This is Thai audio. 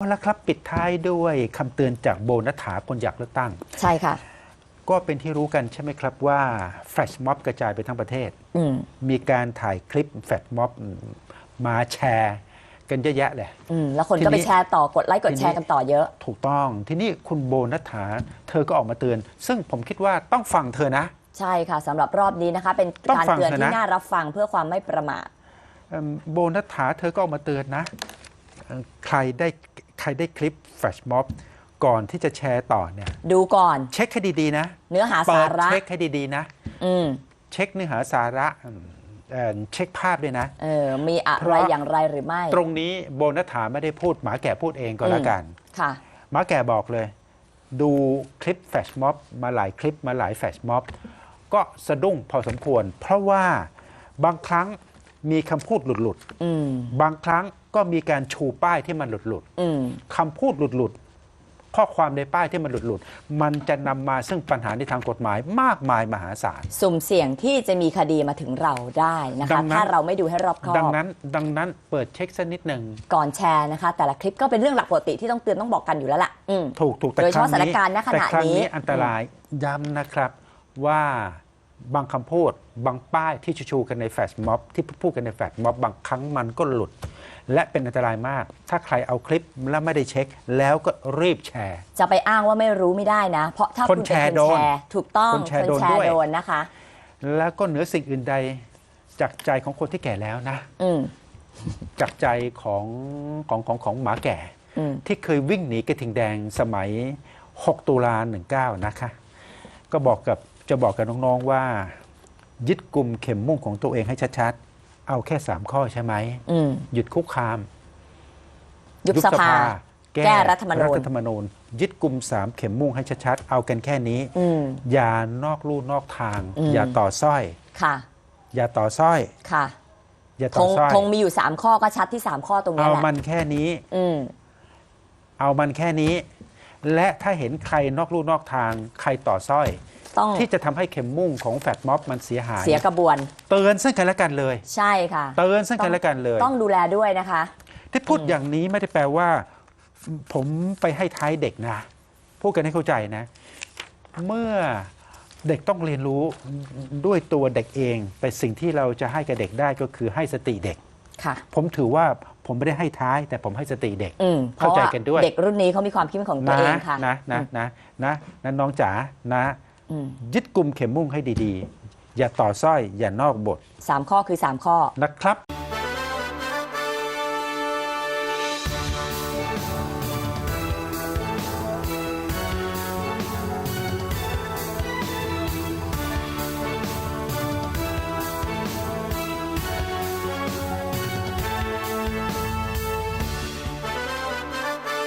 เอาละครับปิดท้ายด้วยคำเตือนจากโบนัฐาคนอยากเลือกตั้ง ใช่ค่ะ ก็เป็นที่รู้กันใช่ไหมครับว่าแฟลชม็อบกระจายไปทั้งประเทศอืมมีการถ่ายคลิปแฟลชม็อบมาแชร์ กันเยอะแยะเลยอืมแล้วคนทีก็ไปนี้แชร์ต่อกดไลค์กดแชร์กันต่อเยอะ ถูกต้อง ทีนี้คุณโบนัฐาเธอก็ออกมาเตือน ซึ่งผมคิดว่าต้องฟังเธอนะ ใช่ค่ะสำหรับรอบนี้นะคะ เป็นต้องการฟังเตือนเธอที่นะน่ารับฟังเพื่อความไม่ประมาทเอิ่มโบนัฐาเธอก็ออกมาเตือนนะเอ่อใครได้ใค รได้คลิปแฟลชม็อบก่อนที่จะแชร์ต่อเนี่ย ดูก่อน เช็คให้ดีๆนะเนื้อหาเปิสาดระ เช็คให้ดีๆนะ อืมเช็คเนื้อหาสาระอืมเอ่อเช็คภาพด้วยนะ เออมีอะเพไรราะ อย่างไรหรือไม่ตรงนี้โบนัฐาไม่ได้พูดหมาแก่พูดเองก็แล้วกัน ค่ะ หมาแก่บอกเลย ดูคลิปแฟชม็อบมาหลายคลิปมาหลายแฟชม็อบก็สะดุ้งพอสมควร เพราะว่าบางครั้ง มีคำพูดหลุดอืมๆบางครั้งก็มีการชูป้ายที่มันหลุดอืมๆคำพูดหลุดๆข้อความในป้ายที่มันหลุดๆมันจะนำมาซึ่งปัญหาในทางกฎหมายมากมายมหาศาลสุ่มเสี่ยงที่จะมีคดีมาถึงเราได้นะดัคะงนั้นถ้าเราไม่ดูให้รอบคอบดังนั้น ดังนั้นเปิดเช็คสักนิดหนึ่งก่อนแชร์นะคะ แต่ละคลิปก็เป็นเรื่องหลักปกติที่ต้องเตือนต้องบอกกันอยู่แล้วล่ะอืมถูกถูกแต่โดยเฉครั้พาะงสถานนี้การณ์ณขณะแต่ครั้งนี้นี้อันตรายย้ำนะครับว่า บางคำพูด บางป้ายที่ชูๆกันในแฟลชม็อบที่พูดกันในแฟลชม็อบบางครั้งมันก็หลุด และเป็นอันตรายมาก ถ้าใครเอาคลิปแล้วไม่ได้เช็ค แล้วก็รีบแชร์ จะไปอ้างว่าไม่รู้ไม่ได้นะ เพราะถ้าคคุนณแชเป็นร์คนโดนแชร์ถูกต้องคนแชร์โดนด้วยโดนนะคะ แล้วก็เหนือสิ่งอื่นใดจากใจของคนที่แก่แล้วนะอืมจากใจของของของของหมาแก่อืมที่เคยวิ่งหนีกระทิงแดงสมัย 6 ตุลา19 นะคะ ก็บอกกับ จะบอกกับน้องๆว่า ยึดกลุ่มเข็มมุ่งของตัวเองให้ชัดๆ เอาแค่3ข้อใช่ไหมอืมหยุดคุกคาม ยุบสภา แก้รัฐธรรมนูญ รัฐธรรมนูญ ยึดกลุ่ม3เข็มมุ่งให้ชัดๆ เอากันแค่นี้ อืม อย่านอกลู่นอกทาง อืม อย่าต่อสร้อย ค่ะ อย่าต่อสร้อย ค่ะอย่าคต่องสร้อยคงมีอยู่ 3 ข้อก็ชัดที่ 3 ข้อตรงนี้เอาแหละมันแค่นี้ อืม เอามันแค่นี้ และถ้าเห็นใครนอกลู่นอกทาง ใครต่อสร้อย ต้องที่จะทำให้เข็มมุ่งของแฟดม็อบมันเสียหาย เสียกระบวน เตือนซึ่งกันและกันเลย ใช่ค่ะ เตือนซึ่งกันและกันเลย ต้องดูแลด้วยนะคะ ที่พูดอย่างนี้ไม่ได้แปลว่า ผมไปให้ท้ายเด็กนะ พูดกันให้เข้าใจนะ เมื่อเด็กต้องเรียนรู้ด้วยตัวเด็กเอง แต่สิ่งที่เราจะให้กับเด็กได้ก็คือให้สติเด็กค่ะผมถือว่าผมไม่ได้ให้ท้าย แต่ผมให้สติเด็กอืมเข้าใจกันด้วยพราะาเด็กรุ่นนี้เขามีความคิดของตัวนะเองค่ะนะนะนะนะนะน้องจ๋านะอืม ยึดกลุ่มเข็มมุ่งให้ดีๆ อย่าต่อสร้อยอย่านอกบทสามข้อคือ 3 ข้อนะครับ